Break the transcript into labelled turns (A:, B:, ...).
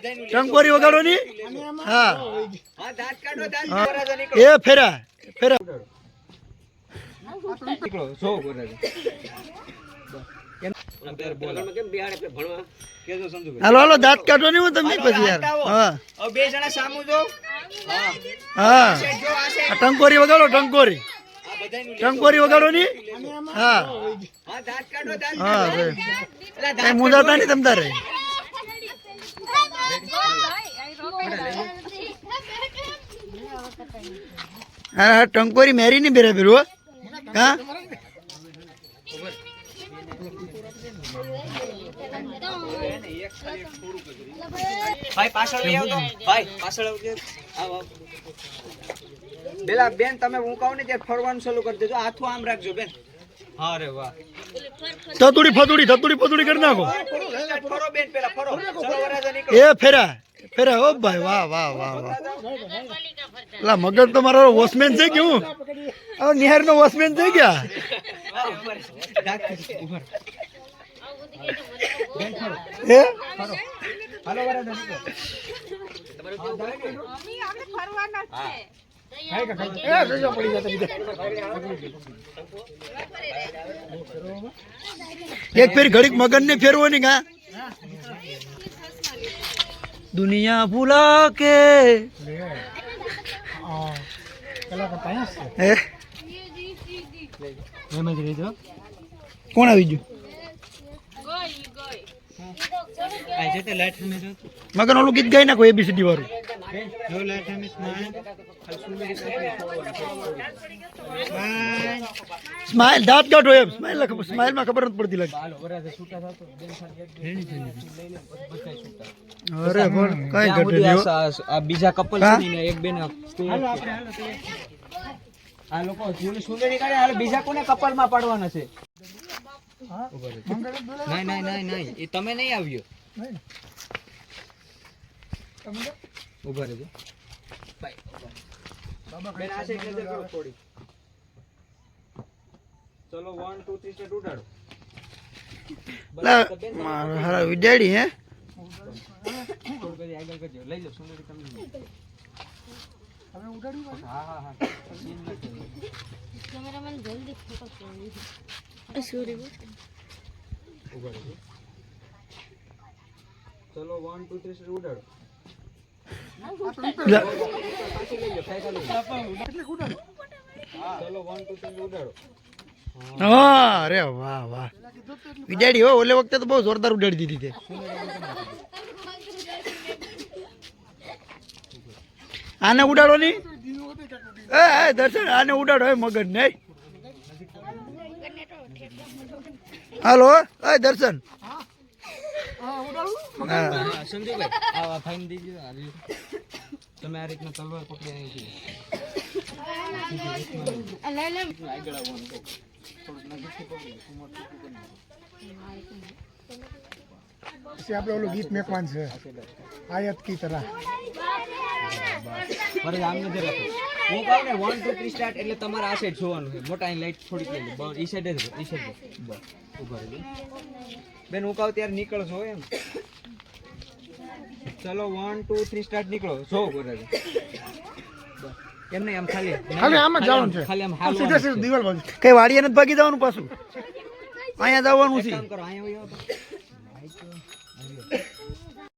A: ટંકોરી વગાડો ની? હા. એ ફેરા ફેરા. હાલો હાલો, દાંત કાઢો નહીં હું તમે પછી યાર. હા.
B: હા.
A: ટંકોરી વગાડો ટંકોરી. ટંકોરી વગાડો ની? હા.
B: હા દાંત કાઢો દાંત
A: હા
B: કાઢો.
A: ભાઈ.
B: એલા
A: કઈ
B: દાંત
A: મુંજાતા નહીં તમ તારે? હા હા ટંકોરી મેરી ની બેરા બેરું હા.
B: ભાઈ પાછળ ભાઈ પાછળ બેલા બેન તમે હું કહું ને ત્યાં ફરવાનું ચાલુ કરી દેજો. હાથું આમ રાખજો બેન. અરે વાહ.
A: તતુડી ફતુડી તતુડી ફતુડી કરી નાખો.
B: ફરો બેન પેલા ફરો ચલો વરરાજા નીકળો
A: એ ફેરા ફેરા ઓ ભાઈ વાહ વાહ વાહ વાહ. લા, મગર તો મારો વોચમેન છે કે હું? હવે નિહાર નો વોચમેન છે ગયા એક ફેર ઘડીક મગન ને ફેરવો ની કા? દુનિયા ભૂલા કે હે? કોણ આવી ગયું? મગન ઓલું ગીત ગાઈ નાખો એબીસીડી વાળું સ્માઈલ દાંત કાઢો એમ સ્માઈલ સ્માઈલમાં ખબર નથી પડતી લાગે અરે પણ કઈ ઘટે
B: આ બીજા કપલ છે ને એક બેન આ લોકો સુંદરી સુંદરી કરે હાલ બીજા કોને કપલમાં પાડવાના છે? નહીં નહીં નહીં નહીં. એ તમે નહીં આવ્યો. ઊભા રહેજો. ચલો વન ટુ થ્રી સ્ટેટ ઉડાડો.
A: મારા વિડાડી હે?
B: લઈ જાઓ સુંદરી તમે લઈ જાઓ. હા હા હા સીન નથી. ઊભા રહેજો. ચલો વન ટુ થ્રી સ્ટેટ ઉડાડો
A: લા,
B: પાછી લઈ જાઓ ફેંકા લઈ જાઓ. ચલો વન ઉડાડો
A: અરે વાહ વાહ વિજાડી હો ઓલે વખતે તો બહુ જોરદાર ઉડાડી દીધી તે આને ઉડાડો ની એ દર્શન આને ઉડાડો એ મગજ નહીં હાલો એ દર્શન.
B: તમે આ રીતના તલવાર પકડી આવી આગળ આવવાનું કહો.
C: પછી આપણે ઓલું ગીત મેકવાન છે આયત કી તરહ
B: ફરી આમ નથી રાખો હું કહું ને વન ટુ થ્રી સ્ટાર્ટ એટલે તમારે આ સાઈડ જોવાનું છે. મોટા લાઈટ થોડીક લઈ લો. ઈ સાઈડ જ ઈ સાઈડ બસ ઊભા રહેજો બેન હું કહું ત્યારે નીકળશો એમ. ચલો વન ટુ થ્રી સ્ટાર્ટ નીકળો. જો બરાબર એમ નહીં આમ ખાલી
C: ખાલી આમ જ જવાનું છે.
B: ખાલી આમ
C: આમ સીધે સીધું દિવાલ બાજુ.
A: કઈ વાડીએ નથી ભાગી જવાનું પાછું? અહીંયા જવાનું છે.
B: કામ કરો અહીંયા.